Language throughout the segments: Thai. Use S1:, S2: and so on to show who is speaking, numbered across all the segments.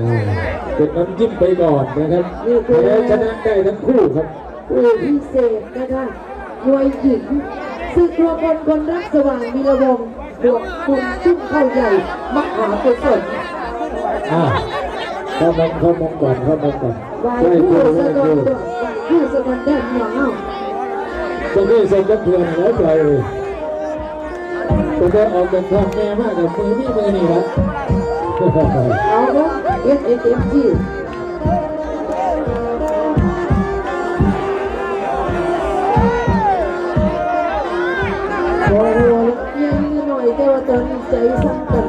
S1: อ่าเป็นน้ำจิ้มไปก่อนนะครับแพ้ชนะได้ทั้งคู่ครับ
S2: ผู้พิเศษนะคะมวยหญิงศึกรวมพลคนรักสว่างมีระวงศ์บวกคุณชุ่มเข้าใหญ่มหากุศล
S1: อ่าเข้ามองเข้ามองก่อนเข้ามองก่อน
S2: วาย
S1: ได้
S2: ผู้
S1: คู่
S2: สะ
S1: ได้
S2: กด
S1: คู่
S2: ด้วยวายผู้สะกดแดนหนาว
S1: ตรงนี้เซ็นก็เพื่อนแล้วปล่อยเลยตัวได้ออกเป็นทองแม่มากกับมือนี่มือนี่ละ
S2: เอาเนาะ เอ็ดเอ็ดเอ็ดจีพอรัวยังนิดหน่อยแต่ว่าตอนนี้ใจสั่นกัน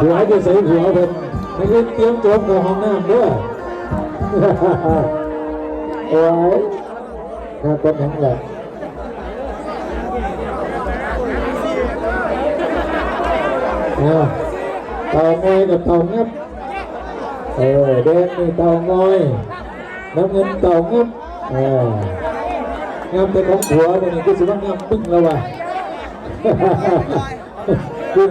S1: หัวจะใส่หัวเป็นให้เล่นเตรียมตัวกับห้องน้ำด้วยโอ้ยน่าก็นั่นแหละเอาเต่างอยกับเต่างับเออแดง นี่เต่างอยน้ำเงินเต่างับเอองามแต่ของผัวมันนี่ก็สิว่างามปึ้งแล้วว่ะคือ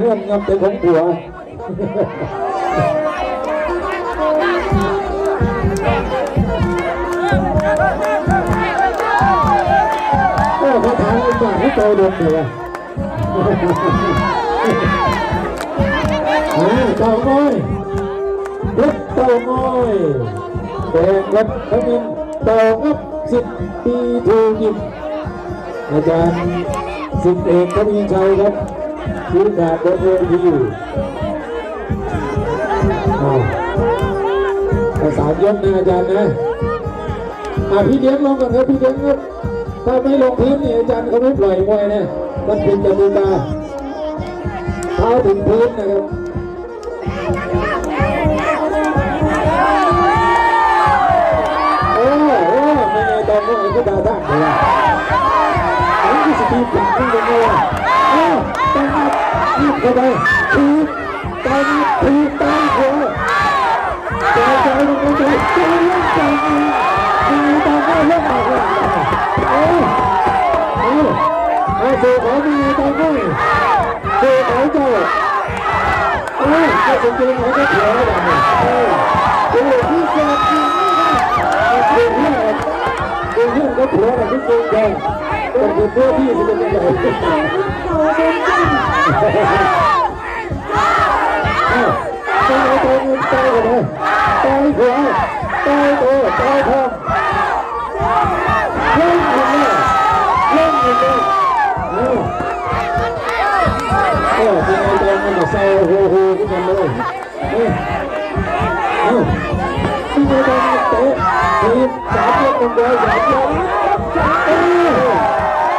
S1: เรื่องงามแต่ของผัวโอ้เขาถามอีกว่าให้โตดงเลยวะอ่าเต่าง้อยรถเต่าง้อยแดงครับน้ำเงินเต่างับสิบปีทูยิมอาจารย์สิบเอกเขามีชัยครับชี้ขาดบนเวทีอ้าวภาษามยกนะอาจารย์นะอะพี่เลี้ยงลงก่อนครับพี่เลี้ยงครับถ้าไม่ลงพื้นนี่อาจารย์เขาไม่ปล่อยมวยนะมันเป็นกติกาเท้าถึงพื้นนะครับ ดาด้านเลยอะอันนี้สตีปากขึ้นยังไงอะโอ้ตอนนี้ทีบเข้าไปทีบตอนนี้ทีบตามหัวใจใจลงไปใจใจลงใจทีบตามหัวเรื่องอะไรเอ้ยเอ้ยเอาสู่ของมีตามหัวสู่ของเจ้าเอ้ยก็สมจริงเขาเถียงแล้วแบบนี้เอ้ยดูที่เกิดจริงดูเรื่องดูเรื่ งก็เถียงแบบที่จริงแกเป็นคนเพื่อที่จะเป็นยังไง
S2: เต่าเป็นจริง
S1: เอ้าตายตายเงินตายกันเลยตายหัวตายโตตายทองเล่นกันเลยเล่นกันเลยเอ้าเออเป็นไงตอนมันเศร้าโฮโฮขึ้นมาเลยเอ้ยเอ้าที่ไงตอนมันเตะ ทีมสามยกมันเลยสามยกเอ้ย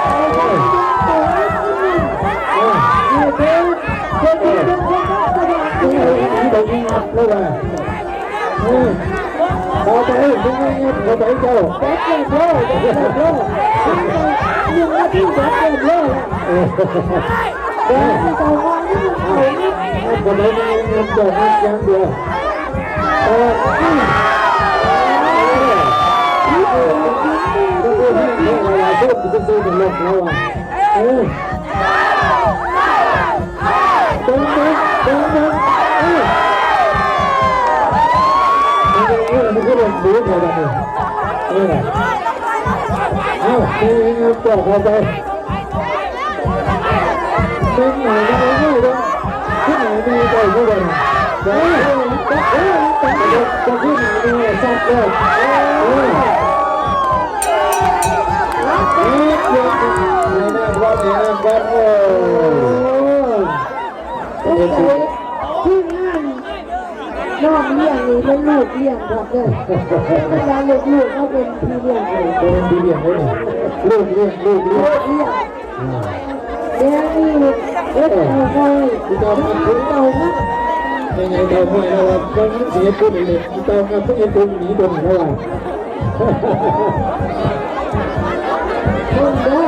S1: เอ้ยเอ้ย
S2: อยู่เดินคนเป็นคนคนรักสว่างมีระวง
S1: นี่ตรงนี้งับเลยว่ะเฮ้ยต่อไปมึงไม่งับต่อไปเจ้า
S2: แบทเก็ตโลแบทเก็ตโล่หมดหนึ่งนาทีแบทเก็ตโลแดงที่เต่างอยนี่มันเขานี่
S1: งับต่อไปมึงงับเจ้างับย่างเดียวเออ นี่เออก็คือให้เรื่องอะไรพูดจะซื้อเป็นลมแล้วอะเออตรงนี้ตรงนี้เออมันก็เป็นบู๊เขาแบบนี้เออเอ้าเองเอาปอกเข้าไปเป็นไหนก็ไม่รู้เลยที่ไหนมีใจก็ได้เฮ้ยจะเฮ้ยจะที่ไหนมีสัตว์เลยเฮ้ย เฮ้ยเดี๋ยวในน้ำวัดในน้ำวัดโอ้
S2: ที่งานน้องเลี้ยงนี่เป็นลูกเลี้ยงครับเด้อเวลาลูกลูกเขาเป็นพี่เลี้ยงเลย
S1: เป็นดีเลี้ยงเลยลูกเลี้ยงลูกเลี้ย
S2: ลู
S1: ง
S2: กเลี้ยงแดงนี่เอ็ดเอาไว้
S1: ที่อมันถึง
S2: เต่านะ
S1: ยังไงเราไม่เราคนนั้นเสียตัวหนึ่งตอนนั้นต้องเอ็นตัวหนีตัวหนึ่งเท่าไหร่
S2: Honda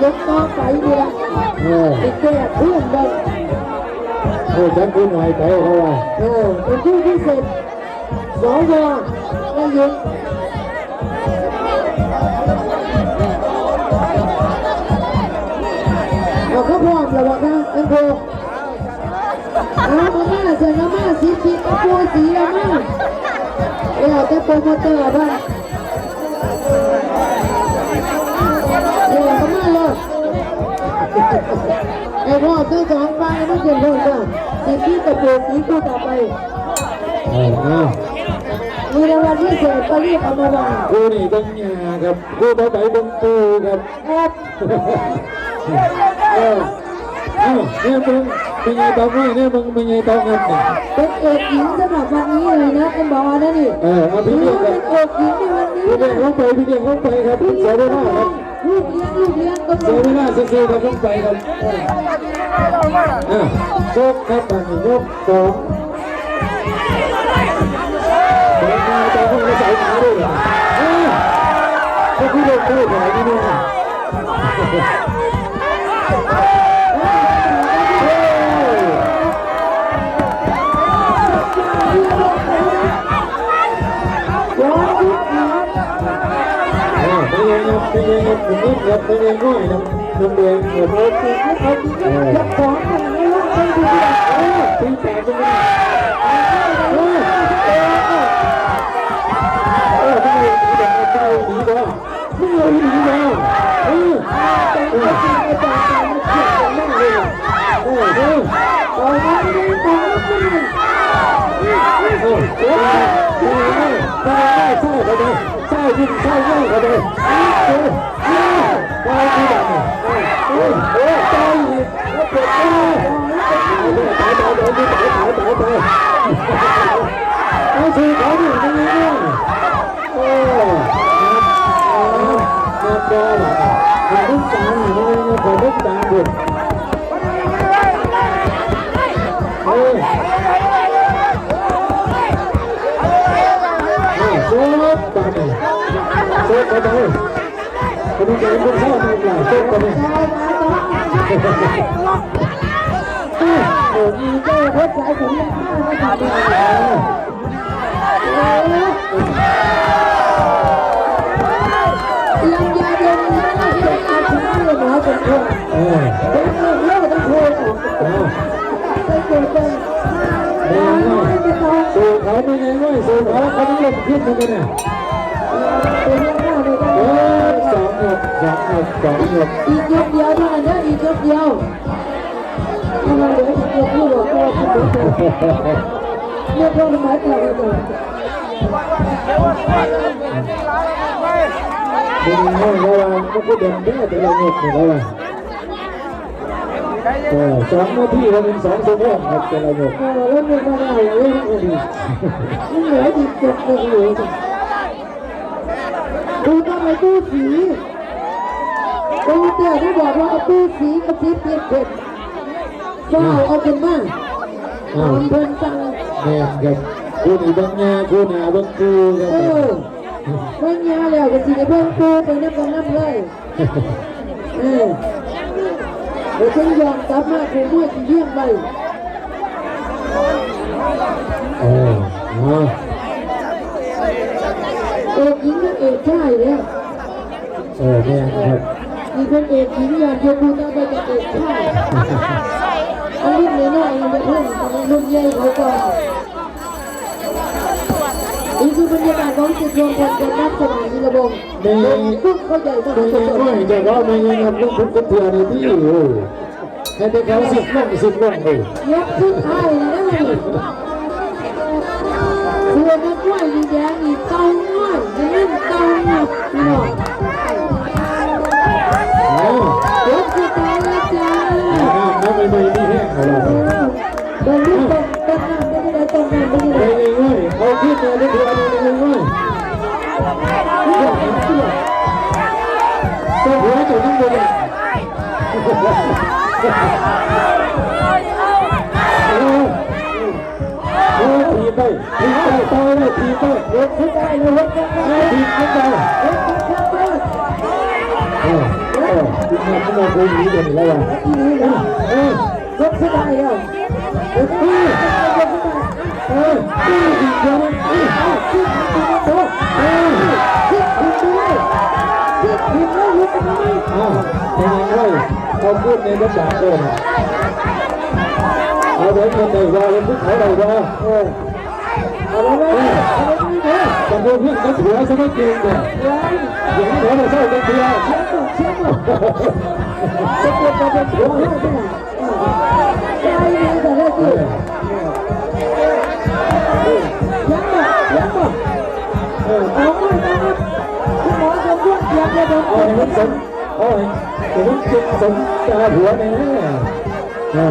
S2: Honda phải đi ra ờ. thì kia là cuối hành đơn Thôi chẳng cuối ngoài tệ thôi, à. Ừ, thì cuối cuối xịt Rõ ra Là gì? Và có phòng là bọn ta, em cô À, có má là sờ, có má là xịt xịt, có cua xịt là má Đây là cái promoter ở đây ไอ้พ่อซื้อสองฟังไม่เกินเท่ากันสีพี่กับโปรสีคู่ต่อไป
S1: เออเอา
S2: มีรางวัลพิเศษก็รีบเอามาวาง
S1: คู่นี่เบังยาครับคู่ต่อไปบังปูครับ
S2: แอบ
S1: เออเนี่ยมึงเป็นไงตองไม่เนี่ยมึงเป็นไงตองกันเนี่ย
S2: เป็นเอกหญิงสำหรับวันนี้เลยนะเป็นบอกนะนี่
S1: เออเอาพี่เด็ก
S2: เป็นเอกหญิงในวันนี้
S1: พี่เด็กลงไปพี่เด็กลงไปครับพี่เสียเวลาครับ
S2: ลูกเลี้ยงลูกเลี้ยง โซ
S1: ไม่น่าซื้อครับต้องไปครับโซครับตอนนี้ยกสองเดินมาตอนนี้มใส่ขาด้วยเหอพกพี่น
S2: คู่ไห
S1: นก ไม่ยังครับไม่ยังครับผมนี่ครับไม่ยังง่อยน้ำน้ำแดงครับ
S2: โอเคให้เขาดีก็ยกของขนาดนี้ว่าเป็นดี
S1: เออตีแตกจังเลยเออเออเออไม่ยังหนีแบบไม่เอาหนีบ่ไม่เอาหนีบ่เออ
S2: แต่ก็จริงอาจารย์การมาเขียนกันมากเลย
S1: เออเออ
S2: ตอนนั้นไม่ตอนนั้นไม่
S1: เออเออเออเออเออใช่เขาเลยใช่ยิ่ งใช่ง่ายเขาเลยเออเออไปที่แบบนี้เออเออใจอีกแล้วเปิดเออตายตายตายตายตายตายตายตายเอาสิเขาดิมันยังไงโอ้งานบอลอะงานลูกจานมันยังไงพอลูกจานบุญเ đi cái con sao này là tốt của mình Hãy subscribe cho kênh Ghiền Mì Gõ Để không bỏ lỡ những video hấp dẫn Hãy subscribe cho kênh Ghiền
S2: Mì Gõ Để không bỏ lỡ những video hấp dẫn สองหยด
S1: สองหยดสองหยดอีก
S2: ยกเดียวเท่านั้นเด้ออีกยกเดียวถ้าเราเหลืออีกยกลูกเราก็คิดถึงเรียกว่าไม้แตกเลย
S1: เด้อดึงห้องระวังก็พูดเดินเด้อแต่เราหยดหนึ่งระวังเออสองนาทีเราเป็นสองชั่วโมงครับแต่เราหยด
S2: เราเล่นไม่ได้เราเล่นไม่ได้เหลืออีกยกเดียว ทำไมตู้สีดูเตี้ยที่บอกว่าเอาตู้สีกับสีเปลี่ยนเผ็ดเฝ้าเอาเป็นบ้างตามเพิ่นสั่ง
S1: แม่นครับคู่นี้บางงาคู่หนาบางกูครั
S2: เอบอเพิ่นยาแล้วก็สิได้เพิ่งปูไปน้ำกันน้ำเลยเออเดี๋ยวฉันยอมกลับมาคือมั่วที่เยี่ยมไป
S1: เออเอา
S2: เอกหญิงกับเอกชายแล้ว
S1: เออแม่นครับ
S2: มีคนเอกหญิงยอมยกมือตั้งแต่เอกชายอันรุ่นน้อยๆมันจะเพิ่มมันรุ่นใหญ่เขาก่อนนี่คือบรรยากาศของจุดรวมพลกันนักสมานนิรบงปุ๊บเขาใหญ่มาก
S1: ไม่
S2: สุ
S1: ยัง
S2: ด
S1: ไม่จะว่าไม่ยังครับลูกคุณคุณเถื่อนนี่ที่โอ้ให้ไปเขาสิบลงสิบลงเลย
S2: ยกขึ้นท้ายเลยนะ บัวน้ำห้วยแดงนี่เต้าห้วยจะเล่นเต้าหนักหน่อย
S1: โอ้
S2: ยกสุดท้ายแล้วจ้า
S1: น้ำใบใบนี่แห้งขอรา
S2: เดินลูกตกตกน้ำไม่ด้ตกน้ำไม่
S1: ได้
S2: เย
S1: เลยเอาขึ้นเลยได้ดอะไรกัวหัวตัวน้ำใไปถีบไปเลยถีบไป
S2: เล็กขึ้นได้เลยเล็กขึ้นได้
S1: ถีบขึ้นไป
S2: เล็กขึ้นไป
S1: เออเออถีบขึ้นมาคุยนี้เด่นแล้วว่ะเออเล็
S2: กขึ้นได้แล้วเออเออ
S1: เออตีอีกเดียว
S2: เออตีอีกเดียว
S1: เออ
S2: ตีอีกเดียวตีอีกเดียวตีอีกเดียว
S1: อ้าวเป็นไงเล่าเขาพูดในภาษาโซน ở để mình đều ra lên cái thải đầu ra แต่พวกเพื่อนก็ถือว่าสมัครเก่งเลยอย่างนี้เราเศร้ากันเดียว
S2: เช็คก่อนเช็คก่อนจะเกิดมาเป็นตัวเรื่องที่ไหนใช่ไหมแต่ละทียังบ่ยังบ่
S1: เอา
S2: เลยนะครับคุณหมอสมบูรณ์ยังจะโดน
S1: โอ้ยมันสมโอ้ยแต่มันจริงสมตาหัวเนี่
S2: ย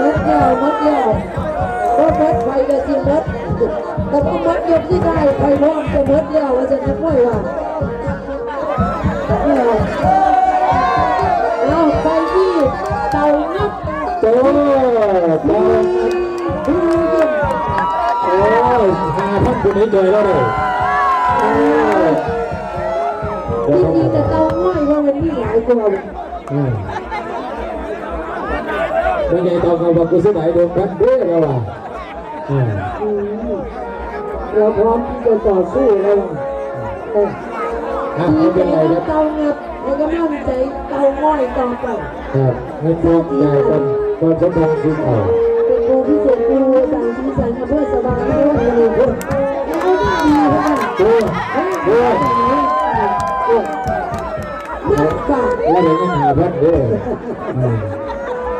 S1: มั
S2: ดยาวมัดยาวก็มัดไฟก็จริมัดแต่พอมัดยกที่ได้ไฟร้อนจะมัดยาวว่าจะนับไม่ว่าเอาไปที่เตานับ
S1: โจ้ตา
S2: ดูดิ
S1: โอ้ยหาพันคนนี้เจอแล้วเลย
S2: มันมีหลายกว่า
S1: อืมไม่ไงตอนเขาบอกกูซื้อไหนโดนกันด้วยแล้วว่ะอืม
S2: อืมเราพร้อมที่จะต่อสู้แล้วเออ
S1: อะ
S2: ดี
S1: ไม่
S2: ใจ
S1: เป็นไรค
S2: กั
S1: รั
S2: บบเตางับแล้วก็มั่นใจเตาง่อยต่อไป
S1: ครับให้พวกใหญ่คนคนสมบัติสุขเอา
S2: เป็นโมพิเศษครูสังสีสันอำเภอสบายที่วัดมณีพุทธแล้วก็ดีเหมือนกั กา
S1: เดี๋ยวยังหาพันด้วยอืม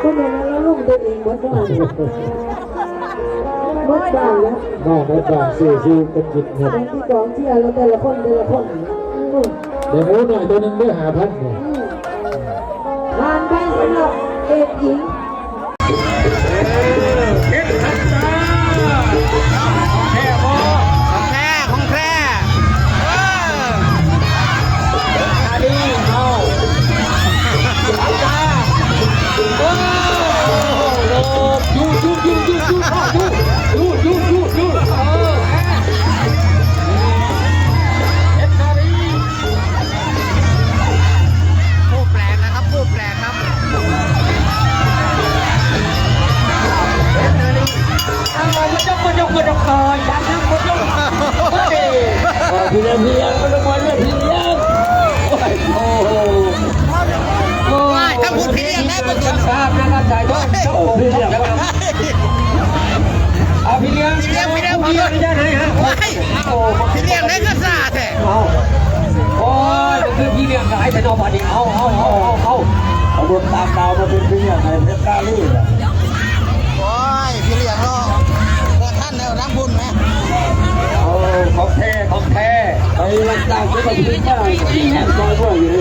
S2: คุณแม่แล้วลูกตัวเองวัดบ้านวัดบ้านแล้ว
S1: นอกในบ้านซื้อซื้อกันจิต
S2: เงินที่กองเชียร์เราแต่ละคนแต่ละคน
S1: เดี๋ยวหมูหน่อยตัวนึงด้วยหาพันเนี่ย
S2: อืมผ่านไปสำ
S3: หรับเอก
S1: ห
S4: ญิ
S3: ง
S1: ไปรับจ้างก็ต้องพี่จ้างที่แห่งซอยพวกอยู่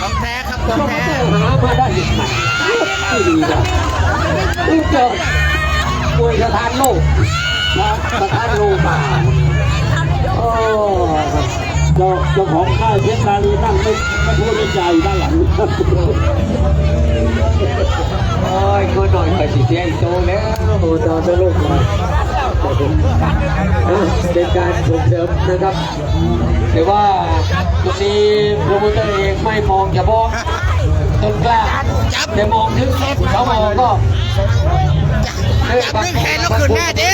S4: ของแท้ครับของแท้
S3: หามาได้ยังไงที่ดีนะนี่เจอมวยสถานโลกนะสถานโลกมาโอ้
S1: เจ้าเจ้าของค่ายเพชรกาลีนั่งไม่ไม่พูดไม่ใจด้านหลัง
S3: โอ้ยคนหน่อยไปสิเสียอีกโตแล้ว
S1: โอ้ตาจะลูกม
S3: เป็นการส่งเสริมนะครับแต่ว่าวันนี้โปรโมเตอร์เองไม่มองเฉพาะต้นกล้าแต่มองถึงเขามองก็
S4: จับดึงแขนแล้วขึ้นแน่ดิ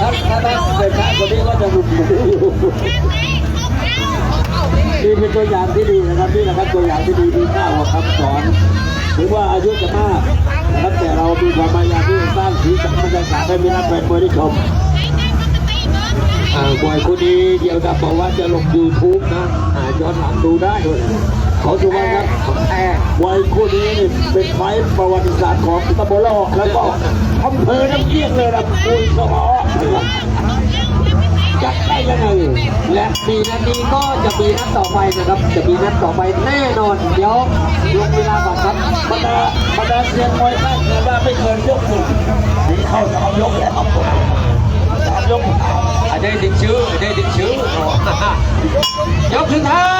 S5: ถ้าถ้าถ้าเกิดช้ากว่านี้ก็จะหลุดหลุดอยู่นี่เป็นตัวอย่างที่ดีนะครับนี่แหละครับตัวอย่างที่ดีมีค่าของคำสอนถึงว่าอายุจะมากนะครับแต่เรามีความพยายามที่จะสร้างสีสันบรรยากาศให้มีนักแฟนมวยได้ชมอ่ามวยคู่นี้เกี่ยวกับบอกว่าจะลง YouTube นะอ่าย้อนหลังดูได้ด้วย ขอสุวรรณครับมวยคู่นี้นี่เป็นไฟประวัติศาสตร์ของตะบลอกแล้วก็อำเภอน้ำเกี้ยงเลยนะคุยสมอนะครับจัดได้ยังไง
S3: และสี่นาทีก็จะมีนัดต่อไปนะครับ จะมีนัดต่อไปแน่นอนเดี๋ยวลงเวลาก่อนครับ
S5: บรรดาบรรดาเซียนมวยตั้งเกินว่าไม่เกินยกหนึ่งนี่เข้าสามยกแล้วครับสามยก
S3: อันนี้ดิกชื่ออันนี้ดิกชื่อยกสุดท้าย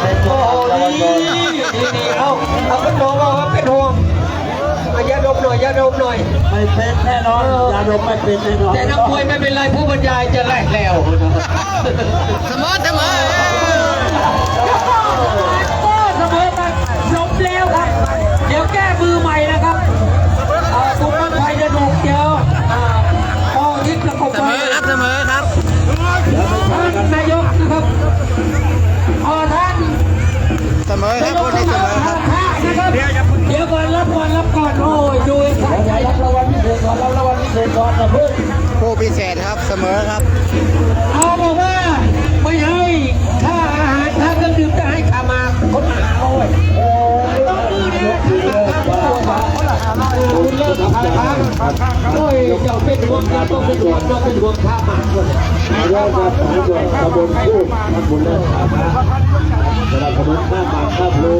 S3: เป็นโอ้ดีดีดีเอาเอาเป็นน้องเอาเป็นห่วงเอายาดมหน่อยยาดมหน่อย
S5: ไม่เป็นแน่นอนยาดมไม่เป็นแน่นอน
S3: แต่นักมวยไม่เป็นไรผู้บรรยายจะแหลกแล้ว
S4: เสมอเสมอ รับ
S3: รา
S5: งวัลพิเศษก่อนนะเพื่อน
S4: ผู้พิเศษครับเสมอครับ
S3: เอาบอกว่าไม่ให้ค่าอาหารค่าเครื่องดื่มจะให้ขามาคนหาโอ้ย
S5: โอ้ยยกมือเลยว่าคุณเลิกทำครับ
S3: โอ้ยเจ้าเป็นห่วงเราต้องเป็นห่วงเราเป็นห่วงข้ามาคน
S5: เริ่มมาสายด่วนขบวนคู่ขบวนเลิศครับสำหรับขบวนข้ามมาข้ามลู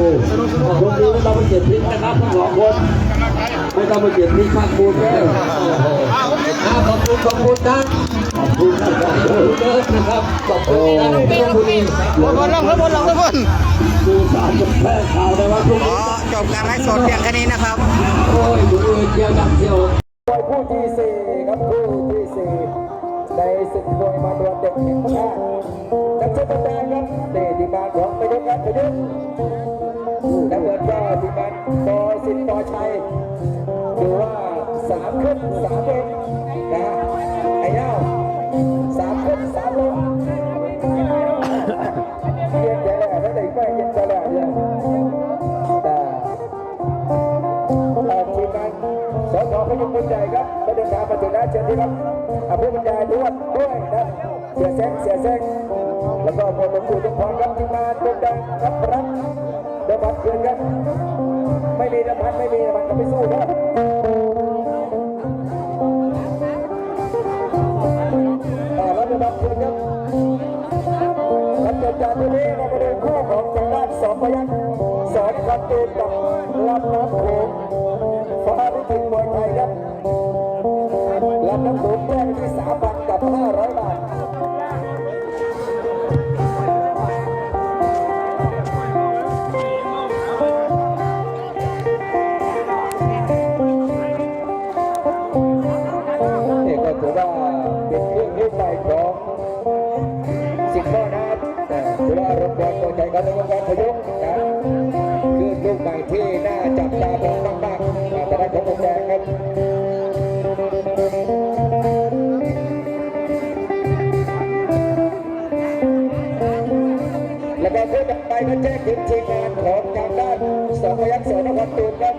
S5: คนนี้ไม่ต้องไปเจ็บทิ้งนะครับทั้งสองคนไม่ต้องไปเจ็บทิ้งข้ามมูลแล้ว
S3: อ่าขอบคุณขอบคุณท่าน
S5: ขอบคุณนะครับ
S3: เลิศนะครับขอบคุณท่านเป็นบุรี
S4: บนบนลงแล้วบนลงแล้วบน
S5: ดูสารกับแพร่ข่าวได้ว่าทุก
S4: ขอจบการไลฟ์สดเพียงแค่นี้นะครับ
S3: โอ้ยดูเที่ยวดังเที่ยว
S5: มวยคู่ที่สี่ครับคู่ที่สี่ในศึกมวยมาดวเด็กแห่งชาตินักชกแดงครับเดทีมานของประยุทธ์ครับประยุทธ์นักเงินก็ทีมานปอสิทธิ์ปอชัยดูว่าสามขึ้นสามลง นะไอ้เน่าสามขึ้นสามลงเย็นใจแหล่ถ้าเด็กไม่เย็นใจแหล่เนี่ยแต่ออกทีมงานสสพยุงบุญใหญ่ครับก็เดินทางมาถึงแล้วเชิญที่ครับอภิบรรยายด้วยด้วยนะเสียแซงเสียแซงแล้วก็พลหลวงปู่ทุกคนครับทีมงานดงดังครับรับเดบัตเชิญครับไม่มีน้ำพันไม่มีน้ำมันก็ไม่สู้นะ จลับแล้วก็ผู้ไปก็แจ้งถึงทีมงานของทางด้านสองพยัคฆ์สนครตูนครับ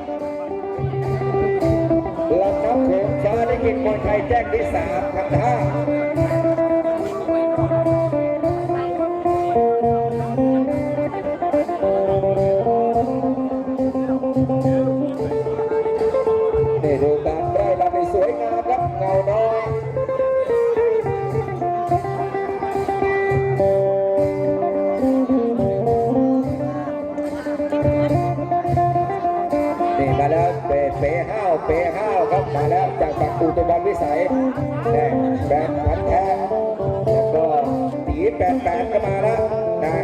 S5: ลำน้ำโขงฟ้าได้กินคนไทยแจ้งที่สามทางท่า นี่มาแล้วเปเปห้าวเปห้าวครับมาแล้วจากฝั่งอุตบอลวิสัยแน่แบนพันแท้แล้วก็ตีแปดแปดก็มาแล้วนะ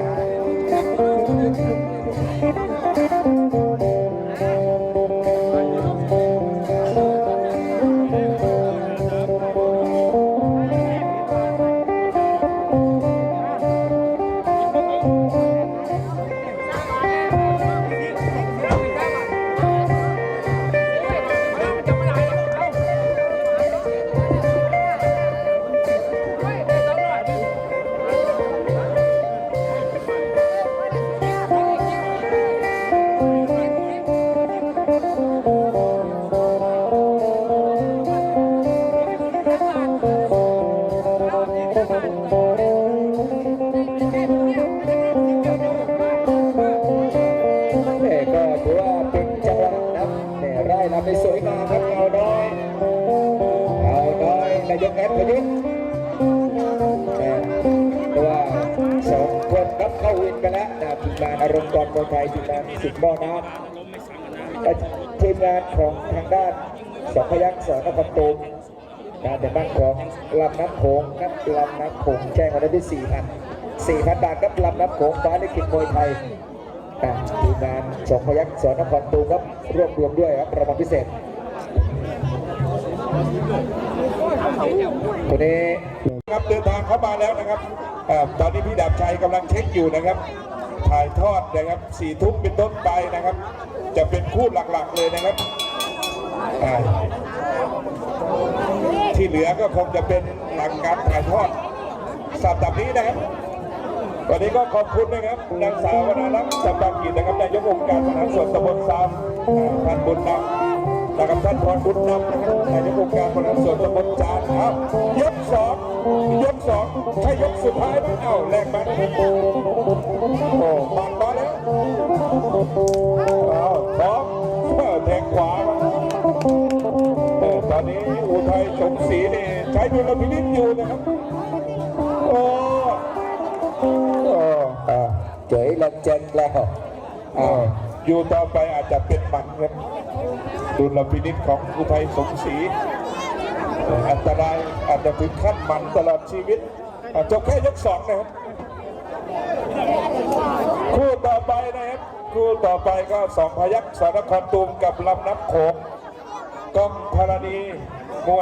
S5: รตูมนะแต่บ้านของลำน้ำโขงนับลำน้ำโขงแจ้งมาได้ที่สี่พันสี่พันบาทครับลำน้ำโขงฟ้าลิขิตมวยไทยทีมงานสองพยักษ์สอนนครตูมครับรวบรวมด้วยครับรางวัลพิเศษคนนี้
S6: ครับเดินทางเข้ามาแล้วนะครับอตอนนี้พี่ดาบชัยกำลังเช็คอยู่นะครับ ถ่ายทอดนะครับสี่ทุ่มเป็นต้นไปนะครับ จะเป็นคู่หลักๆเลยนะครับ ที่เหลือก็คงจะเป็นหลังการถ่ายทอดสัปดาห์นี้นะครับวันนี้ก็ขอบคุณนะครับนางสาววรรณรัตน์จำปากิจนะครับนายกองค์การบริหารส่วนตำบลซามท่านบุญนำนะครับท่านพรบุญนำนะครับนายกองค์การบริหารส่วนตำบลจานครับยกสองยกสองใช่ยกสุดท้ายไหมเอ้าแลกมา สีนี่ใช้ดุลพินิจอยู่นะครับโอ้
S5: โอ้อ่าเจ๋ยและเจนแล้ว
S6: อ่าอยู่ต่อไปอาจจะเป็นหมันครับดุลพินิจของอุทัยสมศรีอันตรายอาจจะถึงขั้นหมันตลอดชีวิตอะจบแค่ยกสองนะครับคู่ต่อไปนะครับคู่ต่อไปก็สองพยักษ์สารครตูมกับลำน้ำโขงกองธรณี